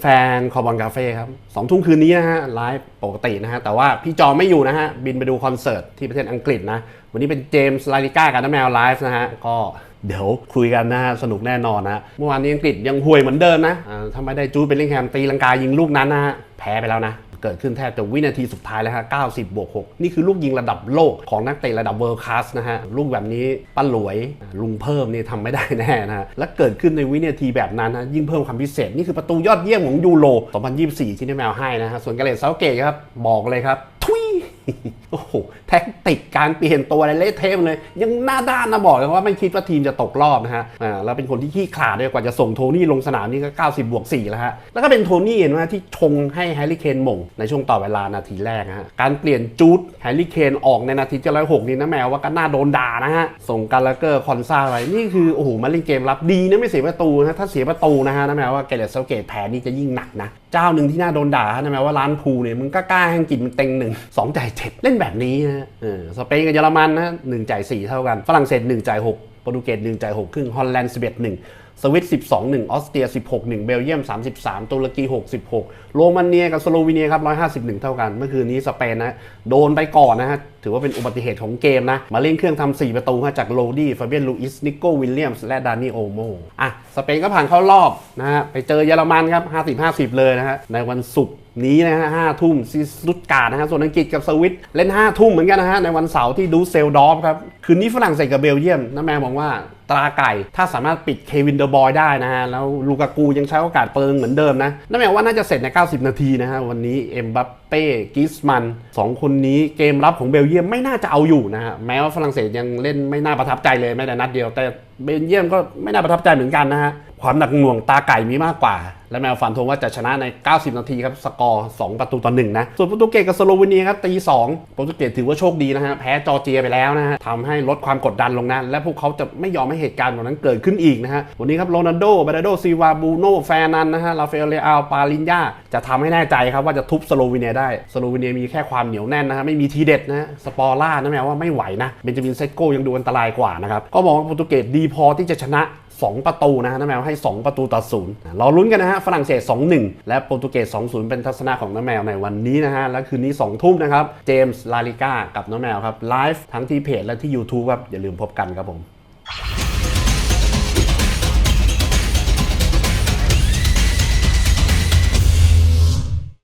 แฟนคอบอลคาเฟ่ครับสองทุ่มคืนนี้นะฮะไลฟ์ปกตินะฮะ แต่ว่าพี่จอไม่อยู่นะฮะ บินไปดูคอนเสิร์ตที่ประเทศอังกฤษนะ วันนี้เป็นเจมส์ลาลิก้ากับน้าแมวไลฟ์นะฮะ ก็เดี๋ยวคุยกันนะฮะ สนุกแน่นอนนะเมื่อวานนี้อังกฤษยังห่วยเหมือนเดิมนะถ้าไม่ได้จูดเป็นลิงแฮมตีลังกายิงลูกนั้นนะฮะแพ้ไปแล้วนะ เกิดขึ้นแทบจะวินาทีสุดท้ายแล้วฮะ 90 บวก 6 นี่คือลูกยิงระดับโลกของนักเตะระดับเวิร์คลาสนะฮะ ลูกแบบนี้ป้าหลวยลุงเพิ่มนี่ทำไม่ได้แน่นะฮะ และเกิดขึ้นในวินาทีแบบนั้นนะยิ่งเพิ่มความพิเศษ นี่คือประตูยอดเยี่ยมของยูโร 2024 ที่ได้แมวให้นะฮะ ส่วนกาเลตเซาเกตครับบอกเลยครับทุ โอ้โหแท็กติกการเปลี่ยนตัวอะไรเละเทะเลย ยังหน้าด้านนะบอกเลยว่าไม่คิดว่าทีมจะตกรอบนะฮะอ่าแล้วเป็นคนที่ขี้ขลาดด้วยกว่าจะส่งโทนี่ลงสนามนี่ก็ 90 บวก 4 แล้วฮะ แล้วก็เป็นโทนี่เห็นไหมที่ชงให้แฮร์รี่เคนมงในช่วงต่อเวลานาทีแรกนะฮะการเปลี่ยนจูดแฮร์รี่เคนออกในนาทีที่ร้อยหกนี่นะแมวว่าก็น่าโดนด่านะฮะส่งการลาเกอร์คอนซาไปนี่คือโอ้โหมาเล่นเกมรับดีนะไม่เสียประตูนะถ้าเสียประตูนะฮะนะแมวว่าเกเรตเซาเกตแพ้นี่จะยิ่งหนักนะเจ้าหนึ่งที่น่าโดนด่านะแมวว่าร้านพูเนี่ยมึงก็กล้าให้กินมันเต็งหนึ่งสองจ่ายเจ็ดเล่นแบบนี้นะฮะเออสเปนกับเยอรมันนะหนึ่งจ่ายสี่เท่ากัน ฝรั่งเศสหนึ่งจ่ายหกโปรตุเกสหนึ่งจ่ายหกครึ่งฮอลแลนด์สิบเอ็ดหนึ่ง สวิต12 1 ออสเตรีย 16 1 เบลเยียม 33 ตุรกี 66 โรมาเนียกับสโลวีเนียครับ 151 เท่ากัน เมื่อคืนนี้สเปนนะโดนไปก่อนนะฮะ ถือว่าเป็นอุบัติเหตุของเกมนะ มาเล่นเครื่องทำ4ประตูฮะจากโรดี้ ฟาเบียน ลูอิส นิโก้ วิลเลียมส์ และดานิโอโม อะ สเปนก็ผ่านเข้ารอบนะฮะ ไปเจอเยอรมันครับ 50-50 เลยนะฮะ ในวันศุกร์นี้นะฮะห้าทุ่มซีสตุตการ์ดนะฮะ ส่วนอังกฤษกับสวิตเล่น5ทุ่มเหมือนกันนะฮะ ในวันเสาร์ที่ดูเซลดอฟครับ คืนนี้ฝรั่งเศสกับเบลเยียมนะแม่บอกว่า ตราไก่ ถ้าสามารถปิดเควินเดอร์บอยได้นะฮะ แล้วลูกากูยังใช้โอกาสเปิงเหมือนเดิมนะ นั่นหมายว่าน่าจะเสร็จใน 90 นาทีนะฮะ วันนี้เอ็มบัปเป้กิสมันสองคนนี้เกมรับของเบลเยียมไม่น่าจะเอาอยู่นะฮะ แม้ว่าฝรั่งเศสยังเล่นไม่น่าประทับใจเลยแม้แต่นัดเดียว แต่เบลเยียมก็ไม่น่าประทับใจเหมือนกันนะฮะ ความหนักหน่วงตาไก่มีมากกว่า และแมวฟันธงว่าจะชนะใน 90 นาทีครับ สกอร์ 2 ประตูต่อ1นะ ส่วนโปรตุเกสกับสโลวีเนียครับตี 2 โปรตุเกสถือว่าโชคดีนะฮะ แพ้จอร์เจียไปแล้วนะฮะทำให้ลดความกดดันลงนะ และพวกเขาจะไม่ยอมให้เหตุการณ์แบบนั้นเกิดขึ้นอีกนะฮะ วันนี้ครับโรนัลโดบาโดซีวาบูโนแฟนันนะฮะ ลาเฟลเลอาปาลินยาจะทำให้แน่ใจครับว่าจะทุบสโลวีเนียได้ สโลวีเนียมีแค่ความเหนียวแน่นนะฮะ ไม่มีทีเด็ดนะฮะสปอร่านะแมวว่าไม่ไหวนะ เบนจามินเซโกยังดูอันตรายกว่านะครับ ก็มองว่าโปรตุเกสดีพอที่จะชนะ2 ประตูนะฮะน้าแมวให้ 2 ประตูต่อศูนย์เราลุ้นกันนะฮะฝรั่งเศส 2-1 และโปรตุเกส 2-0 เป็นทัศนะของน้าแมวในวันนี้นะฮะและคืนนี้ 2 ทุ่มนะครับเจมส์ลาลิก้ากับน้าแมวครับไลฟ์ทั้งที่เพจและที่ YouTube ครับอย่าลืมพบกันครับผม